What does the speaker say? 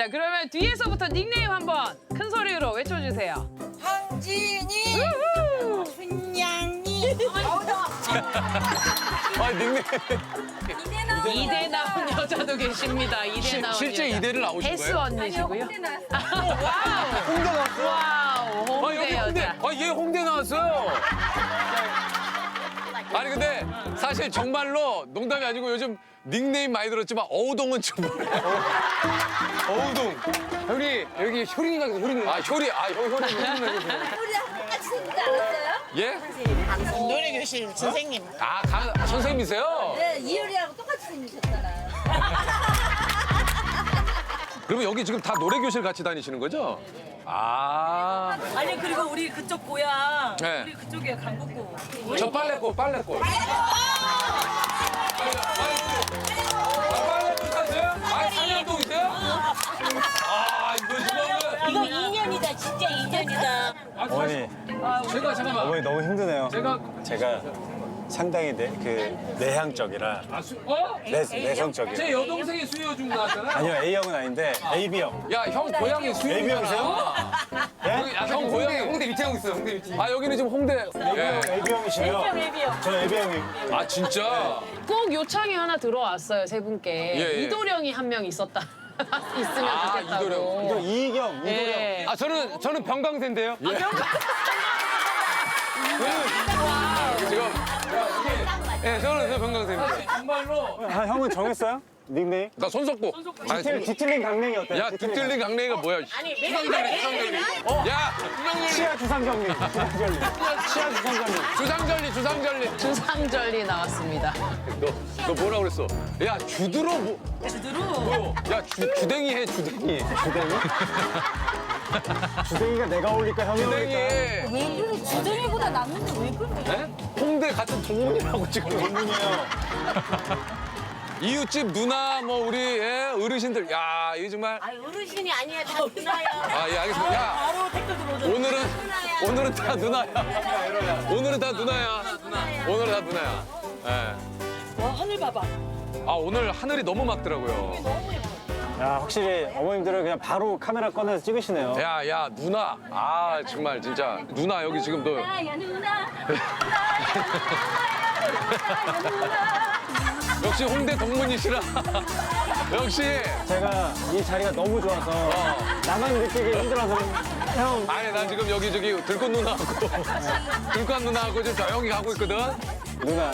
자, 그러면 뒤에서부터 닉네임 한번 큰 소리로 외쳐주세요. 황진이, 춘향이, 아 닉네임. 이대 나온 여자도 계십니다. 이대 실- 나온 실제 여자. 이대를 나오신 헬스 거예요? 언니시고요. 와우. 홍대 나왔어요? 와우. 아 홍대 홍대. 여자. 아얘 홍대 나왔어요. 사실 정말로 농담이 아니고 요즘 닉네임 많이 들었지만 어우동은 좀 어우동. 형님 여기 효린이가 있어 효린이. 아 효리 아 효, 효리. 우리랑 똑같이 생기지 않았어요? 예? 노래 교실 선생님. 아 강, 선생님이세요? 네, 이효리하고 똑같이 생기셨잖아요. 그러면 여기 지금 다 노래 교실 같이 다니시는 거죠? 아. 아니 그리고 우리 그쪽 고향 네. 우리 그쪽에 강북구 저 빨래꽃 빨래꽃. 아, 빨래꽃 하세요? 아 상현동이세요? 아 이거 지금 이거 2년이다 진짜 2년이다 어머니, 제가 잠깐만 어머니 너무 힘드네요. 제가 제가 상당히 내, 그 내향적이라 아, 수, 어? 내, 내성적이라. 제 여동생이 수요 중 나왔잖아요. 아니요 A형은 아닌데 AB형. 야 형 고향이 수요 AB형이세요? 예? 형 홍대 고향이 홍대 밑에 형 있어요 홍대 밑에. 아 여기는 지금 홍대. 예. AB형이시고요. A형 저 AB형이. 아 진짜? 꼭 요청이 하나 들어왔어요, 세 분께. 예, 예. 이도령이 한 명 있었다. 있으면 아, 좋겠다고. 이도령. 또 이희경, 이도령. 예. 아 저는 저는 병강세인데요. 지금 예 저는 저 병강세입니다. 정말로 아, 형은 정했어요? 닉네임? 나 손석구. 아니, 뒤틀, 뒤틀린 강냉이 어때요? 야 뒤틀린 강냉이가 뭐야? 아니 내가 주상전이 야 주상절리 치아 주상정리. 주상절리. 치아 주상정리. 주상절리 주상절리. 주상절리 나왔습니다. 너, 너 뭐라 그랬어? 야, 주드로 뭐. 주드로 야, 주, 주댕이 해, 주댕이. 주댕이? 주댕이가 내가 어울릴까 형이 주댕이. 어울릴까? 왜 그래? 주둥이보다 낫는데 왜 그래? 네? 홍대 같은 동문이라고 지금. 동문이에요. 이웃집 누나, 뭐, 우리, 예, 어르신들. 야, 이거 정말. 아 어르신이 아니야 다 누나야 아, 예, 알겠습니다. 야, 바로 댓글 들어오죠 오늘은, 오늘은 다 누나야. 오늘은 다 누나야. 오늘은 다 누나야. 예. 와 하늘 봐봐 아, 오늘 하늘이 너무 맑더라고요. 야, 확실히 어머님들은 그냥 바로 카메라 꺼내서 찍으시네요. 야, 야, 누나. 아, 정말 진짜. 누나, 여기 지금 너. 나야 누나 역시 홍대 동문이시라. 역시. 제가 이 자리가 너무 좋아서 나만 느끼기 힘들어서 형 아니, 나 지금 여기 저기 들꽃 누나하고 들꽃 누나하고 지금 조용히 가고 있거든. 누나